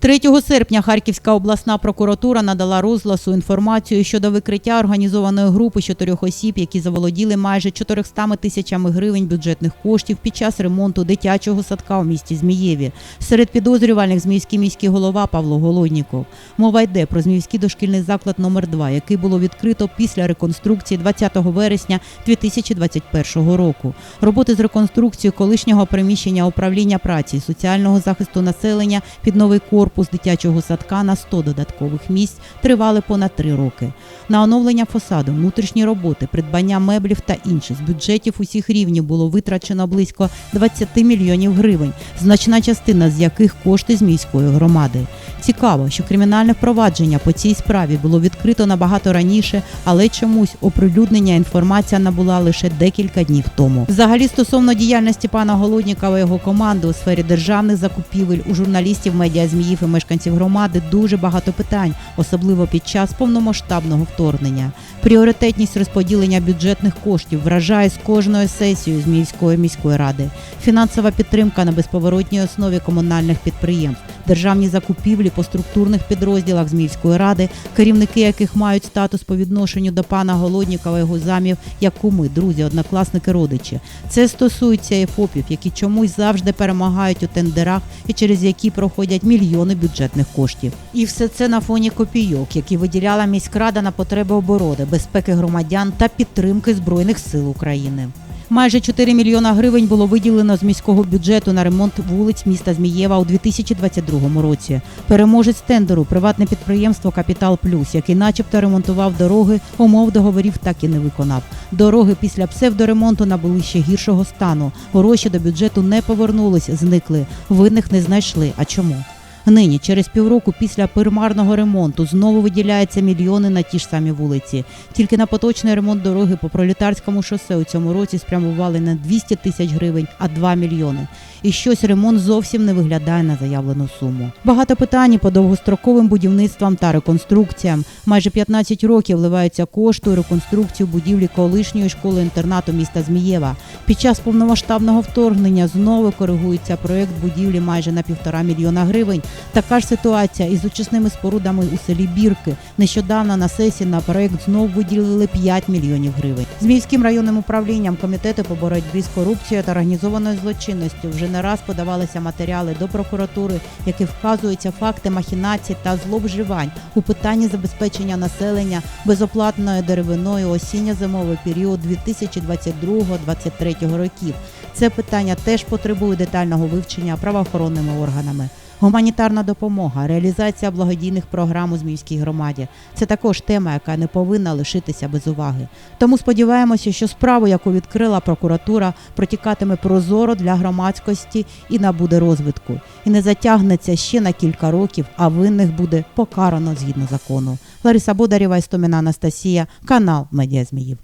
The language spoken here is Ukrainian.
3 серпня Харківська обласна прокуратура надала розгласу інформацію щодо викриття організованої групи чотирьох осіб, які заволоділи майже 400 тисячами гривень бюджетних коштів під час ремонту дитячого садка у місті Змієві. Серед підозрювальних Зміївський міський голова Павло Голодніков. Мова йде про Зміївський дошкільний заклад номер 2 який було відкрито після реконструкції 20 вересня 2021 року. Роботи з реконструкцією колишнього приміщення управління праці соціального захисту населення під новий корпус дитячого садка на 100 додаткових місць тривали понад три роки. На оновлення фасаду, внутрішні роботи, придбання меблів та інше з бюджетів усіх рівнів було витрачено близько 20 мільйонів гривень, значна частина з яких кошти з міської громади. Цікаво, що кримінальне впровадження по цій справі було відкрито набагато раніше, але чомусь оприлюднення інформація набула лише декілька днів тому. Взагалі, стосовно діяльності пана Голоднікова і його команди у сфері державних закупівель у журналістів, медіа зміїв і мешканців громади дуже багато питань, особливо під час повномасштабного вторгнення. Пріоритетність розподілення бюджетних коштів вражає з кожною сесією Зміївської міської ради. Фінансова підтримка на безповоротній основі комунальних підприємств, державні закупівлі по структурних підрозділах Зміївської ради, керівники яких мають статус по відношенню до пана Голоднікова його замів, як куми, друзі, однокласники, родичі. Це стосується і ФОПів, які чомусь завжди перемагають у тендерах і через які проходять мільйони бюджетних коштів. І все це на фоні копійок, які виділяла міськрада на потреби оборони, безпеки громадян та підтримки збройних сил України. Майже 4 мільйона гривень було виділено з міського бюджету на ремонт вулиць міста Змієва у 2022 році. Переможець тендеру приватне підприємство Капітал Плюс, який начебто ремонтував дороги, умов договорів так і не виконав. Дороги після псевдоремонту набули ще гіршого стану. Гроші до бюджету не повернулись, зникли. Винних не знайшли. А чому? Нині, через півроку після примарного ремонту, знову виділяються мільйони на ті ж самі вулиці. Тільки на поточний ремонт дороги по пролітарському шосе у цьому році спрямували не 200 тисяч гривень, а 2 мільйони. І щось ремонт зовсім не виглядає на заявлену суму. Багато питань по довгостроковим будівництвам та реконструкціям. Майже 15 років вливаються кошти у реконструкцію будівлі колишньої школи інтернату міста Змієва. Під час повномасштабного вторгнення знову коригується проєкт будівлі майже на півтора мільйона гривень. Така ж ситуація із очисними спорудами у селі Бірки. Нещодавно на сесії на проєкт знову виділили 5 мільйонів гривень. Зміївським районним управлінням комітету по боротьбі з корупцією та організованою злочинністю вже не раз подавалися матеріали до прокуратури, які вказуються факти махінацій та зловживань у питанні забезпечення населення безоплатною деревиною осінньо-зимовий період 2022-2023 років. Це питання теж потребує детального вивчення правоохоронними органами. Гуманітарна допомога, реалізація благодійних програм у Зміївській громаді це також тема, яка не повинна лишитися без уваги. Тому сподіваємося, що справу, яку відкрила прокуратура, протікатиме прозоро для громадськості і набуде розвитку, і не затягнеться ще на кілька років, а винних буде покарано згідно закону. Лариса Бодарєва, Істоміна Анастасія, канал Медіа Зміїв.